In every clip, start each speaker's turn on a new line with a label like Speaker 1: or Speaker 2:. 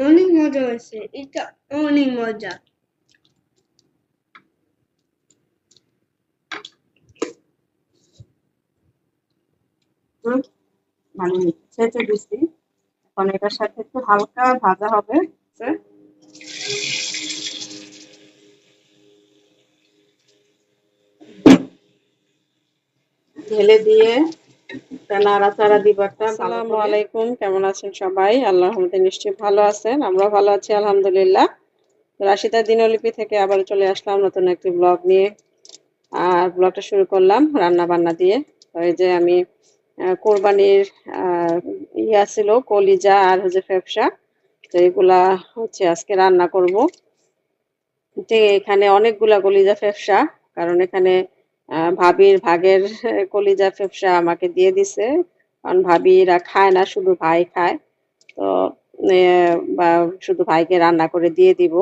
Speaker 1: অনেক মজা হয়েছে এটা অনেক মজা
Speaker 2: সাথে একটু হালকা ভাজা হবে ঢেলে দিয়ে একটা নাড়াচাড়া আসসালামু আলাইকুম। কেমন আছেন সবাই? আল্লাহ নিশ্চয়ই ভালো আছেন আমরা ভালো আছি আলহামদুলিল্লাহ। রাশিদা দিনলিপি থেকে আবার চলে আসলাম নতুন একটি ব্লগ নিয়ে। আর ব্লগটা শুরু করলাম রান্না বান্না দিয়ে। এই যে আমি কোরবানির ইয়া ছিল কলিজা আর হচ্ছে ফেফসা তো এগুলা হচ্ছে আজকে রান্না করব। যে এখানে অনেকগুলা কলিজা ফেফসা কারণ এখানে ভাবির ভাগের কলিজা ফেফসা আমাকে দিয়ে দিছে। কারণ ভাবিরা খায় না, শুধু ভাই খায়। তো বা, শুধু ভাইকে রান্না করে দিয়ে দিব।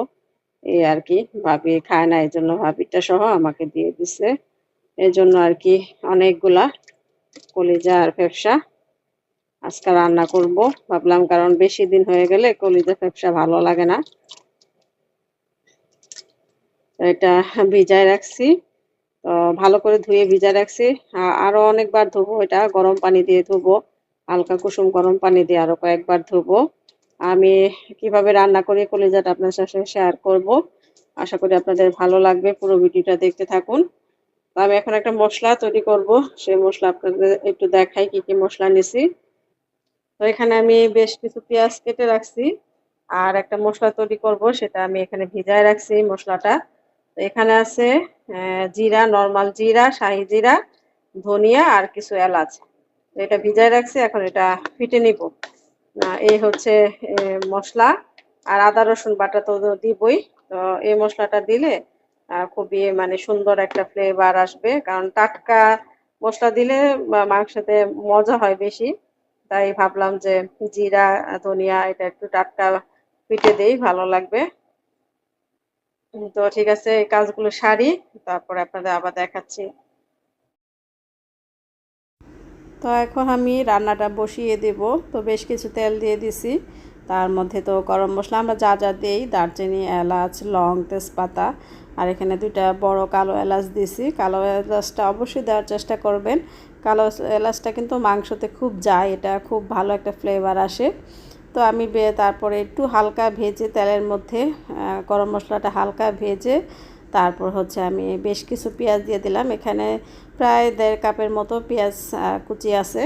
Speaker 2: এই আর কি, ভাবি খায় না এই জন্য ভাবিটা সহ আমাকে দিয়ে দিছে। এই জন্য আর কি অনেকগুলা কলিজা আর ফেফসা আজকে রান্না করব। ভাবলাম কারণ বেশি দিন হয়ে গেলে কলিজা ফেফসা ভালো লাগে না। এটা ভিজায় রাখছি। ভালো করে ধুয়ে ভিজায় রাখছি। আরও অনেকবার ধুবো, এটা গরম পানি দিয়ে ধুবো। হালকা কুসুম গরম পানি দিয়ে আরও কয়েকবার ধুবো। আমি কীভাবে রান্না করি, কলিজাটা আপনার সাথে শেয়ার করব। আশা করি আপনাদের ভালো লাগবে, পুরো ভিডিওটা দেখতে থাকুন। তো আমি এখন একটা মশলা তৈরি করব। সেই মশলা আপনাদের একটু দেখাই কি কি মশলা নিছি। তো এখানে আমি বেশ কিছু পেঁয়াজ কেটে রাখছি। আর একটা মশলা তৈরি করব, সেটা আমি এখানে ভিজায় রাখছি মশলাটা। এখানে আছে জিরা নর্মাল জিরা, শাহি জিরা, ধনিয়া আর কিছু এলাচ। এটা ভিজায় রাখছি, এখন এটা ফিটে নিব। এই হচ্ছে মশলা আর আদা, রসুন বাটা তো দিবই। তো এই মশলাটা দিলে খুবই মানে সুন্দর একটা ফ্লেভার আসবে। কারণ টাটকা মশলা দিলে মাংসতে মজা হয় বেশি। তাই ভাবলাম যে জিরা, ধনিয়া এটা একটু টাটকা পিটে দেই, ভালো লাগবে। তো ঠিক আছে, এই কাজগুলো সারি, তারপরে আপনাদের আবার দেখাচ্ছি। তো এখন আমি রান্নাটা বসিয়ে দেব। তো বেশ কিছু তেল দিয়ে দিছি। তার মধ্যে তো গরম মশলা, আমরা যা যা দিই, দারচিনি, এলাচ, লং, তেজপাতা, আর এখানে দুইটা বড় কালো এলাচ দিছি। কালো এলাচটা অবশ্যই দেওয়ার চেষ্টা করবেন। কালো এলাচটা কিন্তু মাংসতে খুব যায়, এটা খুব ভালো একটা ফ্লেভার আসে। তো আমি তারপরে একটু হালকা ভেজে তেলের মধ্যে গরম মশলাটা হালকা ভেজে, তারপর হচ্ছে আমি বেশ কিছু পেঁয়াজ দিয়ে দিলাম। এখানে প্রায় দেড় কাপের মতো পেঁয়াজ কুচি আছে।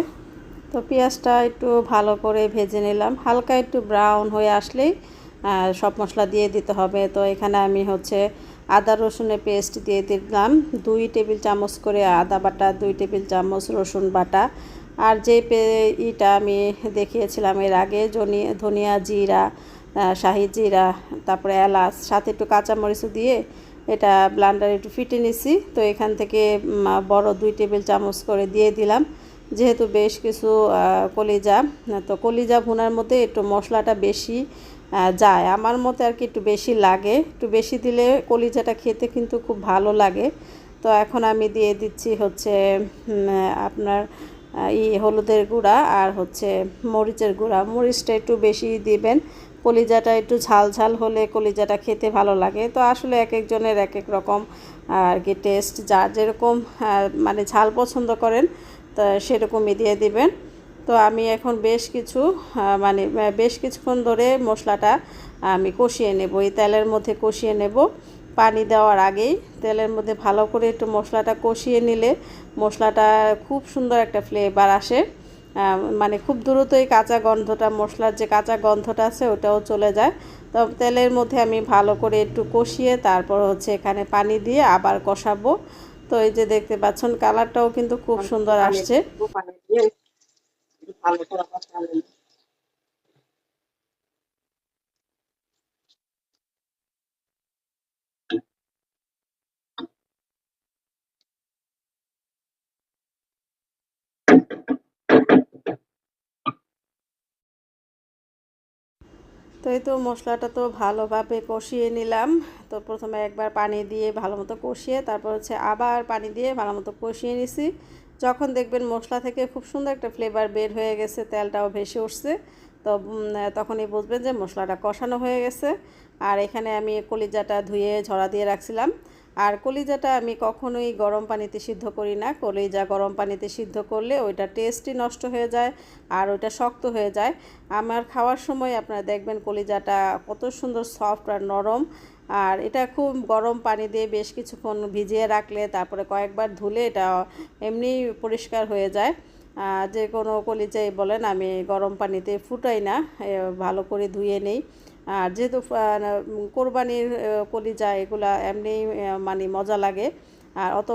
Speaker 2: তো পেঁয়াজটা একটু ভালো করে ভেজে নিলাম। হালকা একটু ব্রাউন হয়ে আসলেই সব মশলা দিয়ে দিতে হবে। তো এখানে আমি হচ্ছে আদা রসুনের পেস্ট দিয়ে দিলাম। দুই টেবিল চামচ করে আদা বাটা, দুই টেবিল চামচ রসুন বাটা আর যে ইটা আমি দেখিয়েছিলাম এর আগে ধনিয়া জিরা শাহি জিরা, তারপরে এলাচ, সাথে একটু কাঁচামরিচও দিয়ে এটা ব্লান্ডারে একটু ফিটে নিছি। তো এখান থেকে বড় দুই টেবিল চামচ করে দিয়ে দিলাম। যেহেতু বেশ কিছু কলিজা, তো কলিজা ভুনার মধ্যে একটু মশলাটা বেশি যায়। আমার মতে আর কি একটু বেশি লাগে। একটু বেশি দিলে কলিজাটা খেতে কিন্তু খুব ভালো লাগে। তো এখন আমি দিয়ে দিচ্ছি হচ্ছে আপনার আহ, ই হলুদের গুঁড়া আর হচ্ছে মরিচের গুঁড়া। মরিচটা একটু বেশি দিবেন কলিজাটা একটু ঝাল ঝাল হলে কলিজাটা খেতে ভালো লাগে। তো আসলে এক একজনের এক এক রকম আর কি টেস্ট যার যেরকম মানে ঝাল পছন্দ করেন তা সেরকমই দিয়ে দিবেন। তো আমি এখন বেশ কিছু মানে বেশ কিছুক্ষণ ধরে মশলাটা আমি কষিয়ে নেব এই তেলের মধ্যে কষিয়ে নেব। পানি দেওয়ার আগেই তেলের মধ্যে ভালো করে একটু মশলাটা কষিয়ে নিলে মশলাটা খুব সুন্দর একটা ফ্লেভার আসে। মানে খুব দ্রুতই কাঁচা গন্ধটা মশলার যে কাঁচা গন্ধটা আছে ওটাও চলে যায়। তো তেলের মধ্যে আমি ভালো করে একটু কষিয়ে তারপর হচ্ছে এখানে পানি দিয়ে আবার কষাবো। তো এই যে দেখতে পাচ্ছেন কালারটাও কিন্তু খুব সুন্দর আসছে। ভালো করে তো এই তো মশলাটা তো ভালোভাবে কষিয়ে নিলাম। তো প্রথমে একবার পানি দিয়ে ভালো মতো কষিয়ে, তারপর হচ্ছে আবার পানি দিয়ে ভালো মতো কষিয়ে নিছি। যখন দেখবেন মশলা থেকে খুব সুন্দর একটা ফ্লেভার বের হয়ে গেছে, তেলটাও ভেসে উঠছে, তো তখনই বুঝবেন যে মশলাটা কষানো হয়ে গেছে। আর এখানে আমি কলিজাটা ধুয়ে ঝরা দিয়ে রাখছিলাম। আর কলিজাটা আমি কখনোই গরম পানিতে সিদ্ধ করি না। কলিজা গরম পানিতে সিদ্ধ করলে ওইটা টেস্টই নষ্ট হয়ে যায় আর ওইটা শক্ত হয়ে যায়। আমার খাওয়ার সময় আপনারা দেখবেন কলিজাটা কত সুন্দর সফট আর নরম। আর এটা খুব গরম পানি দিয়ে বেশ কিছুক্ষণ ভিজিয়ে রাখলে তারপরে কয়েকবার ধুলে এটা এমনি পরিষ্কার হয়ে যায়। যে কোনো কলিজাই বলেন আমি গরম পানিতে ফুটাই না ভালো করে ধুয়ে নেই। আর যেহেতু কোরবানির কলিজা এগুলা এমনি মানে মজা লাগে। আর অত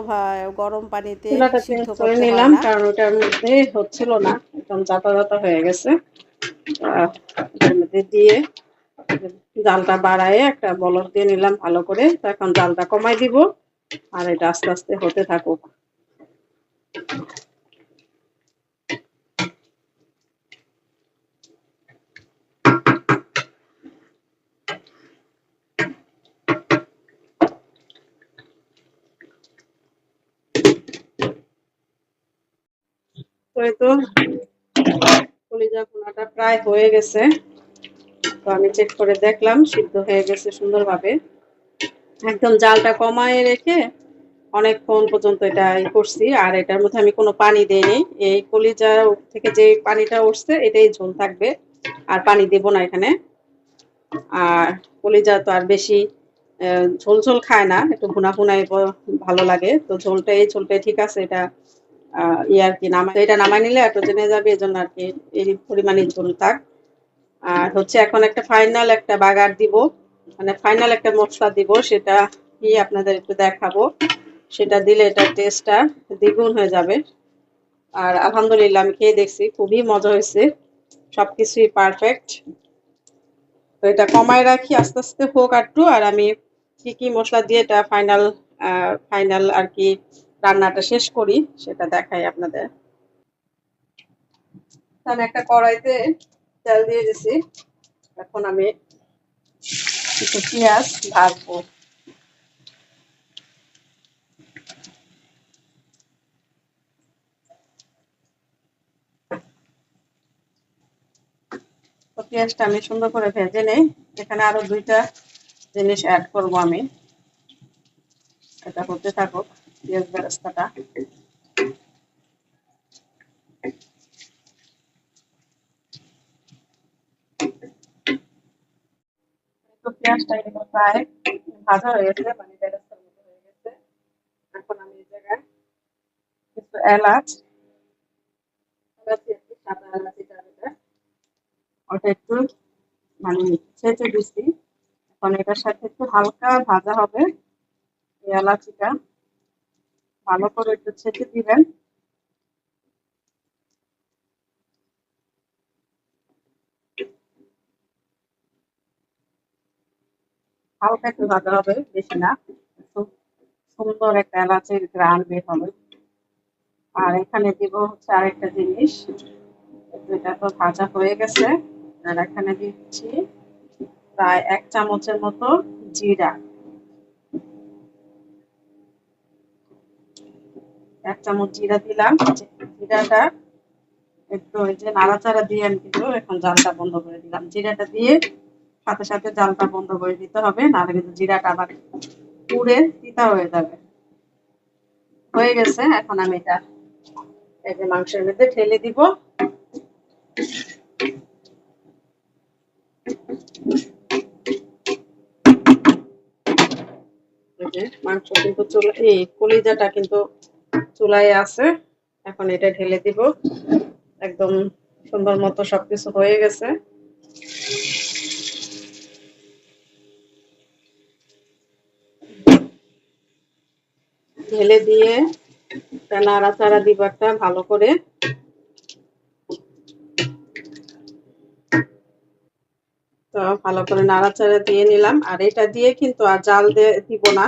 Speaker 2: গরম পানিতে সিদ্ধ
Speaker 3: করে নিলাম কারণ ওটার মধ্যে হচ্ছিল না। একদম জাতা জাতা হয়ে গেছে। মধ্যে দিয়ে জালটা বাড়ায় একটা বলক দিয়ে নিলাম ভালো করে। তো এখন জালটা কমাই দিব আর এটা আস্তে আস্তে হতে থাকুক। এই তো। কলিজা ভুনাটা প্রায় হয়ে গেছে। তো আমি চেক করে দেখলাম, সিদ্ধ হয়ে গেছে সুন্দরভাবে। একদম জালটা কমায় রেখে অনেকক্ষণ পর্যন্ত এটা করছি, আর এটার মধ্যে আমি কোনো পানি দেইনি। এই কলিজা থেকে যে পানিটা উঠছে, এটাই ঝোল থাকবে, আর পানি দেব না এখানে। আর কলিজা তো আর বেশি ঝোল ঝোল খায় না, একটু ভুনা ভুনাই ভালো লাগে। তো ঝোলটা এই ঝোলটাই ঠিক আছে, এটা আহ, ই আর কি নামাই এটা নামাই নিলে একটু জেনে যাবে এই জন্য আর কি এই পরিমাণে ঝোল থাক আর হচ্ছে এখন একটা ফাইনাল একটা বাগার দিব। মানে ফাইনাল একটা মশলা দিব সেটা কি আপনাদের একটু দেখাবো। সেটা দিলে এটার টেস্টটা দ্বিগুণ হয়ে যাবে। আর আলহামদুলিল্লাহ আমি খেয়ে দেখছি খুবই মজা হয়েছে। সবকিছুই পারফেক্ট তো এটা কমায় রাখি আস্তে আস্তে হোক একটু। আর আমি কি কি মশলা দিয়ে এটা ফাইনাল ফাইনাল আর কি রান্নাটা শেষ করি, সেটা দেখাই আপনাদের। আমি একটা কড়াইতে তেল দিয়ে দিছি। এখন আমি কিছু পেঁয়াজ ভাজবো। পেঁয়াজটা আমি সুন্দর করে ভেজে নেই। এখানে আরও দুইটা জিনিস অ্যাড করব আমি। এটা হতে থাকুক। পেঁয়াজ বেরেস্তাটা প্রায় ভাজা হয়ে গেছে মতো হয়ে গেছে এখন আমি এলাচ এলাচি সাদা এলাচিটা ওটা একটু মানে এখন এটার সাথে একটু হালকা ভাজা হবে এলাচিটা। ভালো করে একটু ছেঁচে দিবেন। হালকা একটু ভাজা হবে, বেশি না। সুন্দর একটা এলাচের গ্রান বের হবে। আর এখানে দিব হচ্ছে আরেকটা জিনিস। এটা তো ভাজা হয়ে গেছে। আর এখানে দিচ্ছি প্রায় এক চামচের মতো জিরা। এক চামচ জিরা দিলাম। জিরাটা একটু ওই যে নাড়াচাড়া দিয়ে আমি কিন্তু এখন জালটা বন্ধ করে দিলাম। জিরাটা দিয়ে সাথে সাথে জালটা বন্ধ করে দিতে হবে, নাহলে কিন্তু জিরাটা আবার পুড়ে তিতা হয়ে যাবে। হয়ে গেছে, এখন আমি এটা এই যে মাংসের মধ্যে ঢেলে দিব। মাংস কিন্তু চলে এই কলিজাটা কিন্তু চুলায় আছে। এখন এটা ঢেলে দিব। একদম সুন্দর মতো সবকিছু হয়ে গেছে। ঢেলে দিয়ে নাড়াচাড়া দিব একটা ভালো করে। তো ভালো করে নাড়াচাড়া দিয়ে নিলাম। আর এটা দিয়ে কিন্তু আর জাল দিয়ে দিব না।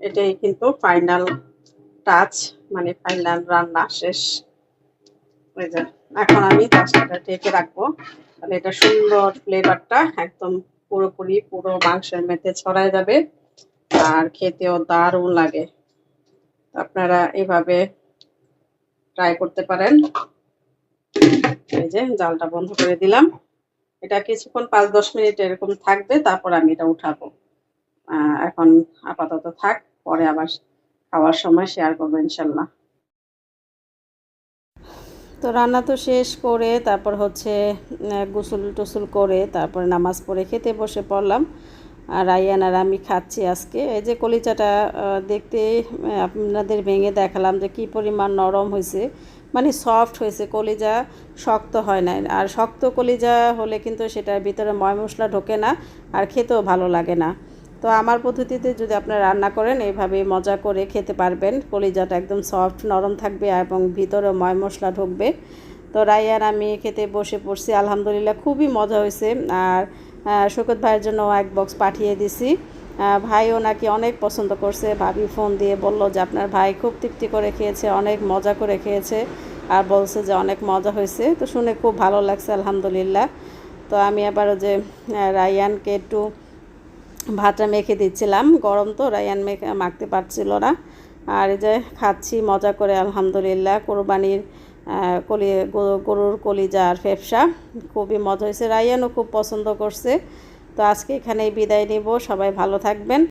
Speaker 3: এটাই কিন্তু ফাইনাল টাচ মানে ফাইনাল রান্না শেষ। ওই যে, এখন আমি পাস্তাটা ঢেকে রাখব। তাহলে এটা সুন্দর ফ্লেভারটা একদম পুরোপুরি, পুরো মাংসের মধ্যে ছড়ায় যাবে। আর খেতেও দারুণ লাগে। আপনারা এভাবে ট্রাই করতে পারেন। এই যে, জালটা বন্ধ করে দিলাম। এটা কিছুক্ষণ পাঁচ দশ মিনিট এরকম থাকবে, তারপর আমি এটা উঠাবো। এখন আপাতত থাক, পরে আবার খাওয়ার সময় শেয়ার করব ইনশাল্লাহ।
Speaker 2: তো রান্না তো শেষ করে তারপর হচ্ছে গোসল টোসল করে তারপর নামাজ পড়ে খেতে বসে পড়লাম। আর রায়ান আর আমি খাচ্ছি আজকে। এই যে কলিচাটা দেখতে আপনাদের ভেঙে দেখালাম যে কি পরিমাণ নরম হয়েছে। মানে সফট হয়েছে, কলিজা শক্ত হয় না আর শক্ত কলিজা হলে কিন্তু সেটার ভিতরে ময় মশলা ঢোকে না, আর খেতেও ভালো লাগে না। তো আমার পদ্ধতিতে যদি আপনারা রান্না করেন এইভাবে মজা করে খেতে পারবেন। কলিজাটা একদম সফট নরম থাকবে এবং ভিতরে ময় মশলা ঢুকবে। তো রায়ান আমি খেতে বসে পড়ছি। আলহামদুলিল্লাহ খুবই মজা হয়েছে। আর শৌকত ভাইয়ের জন্য এক বক্স পাঠিয়ে দিছি। ভাইও নাকি অনেক পছন্দ করছে। ভাবি ফোন দিয়ে বলল যে, আপনার ভাই খুব তৃপ্তি করে খেয়েছে, অনেক মজা করে খেয়েছে। আর বলছে যে, অনেক মজা হয়েছে। তো শুনে খুব ভালো লাগছে, আলহামদুলিল্লাহ। তো আমি আবার ওই যে রায়ানকে একটু ভাতটা মেখে দিচ্ছিলাম। গরম তো, রায়ান মেখে, মাখতে পারছিল না। আর এই যে খাচ্ছি, মজা করে, আলহামদুলিল্লাহ। কোরবানির কলি গরুর কলিজা আর ফেফসা। খুবই মজা হয়েছে। রায়ানও খুব পছন্দ করছে। তো আজকে এখানেই বিদায় নিব। সবাই ভালো থাকবেন।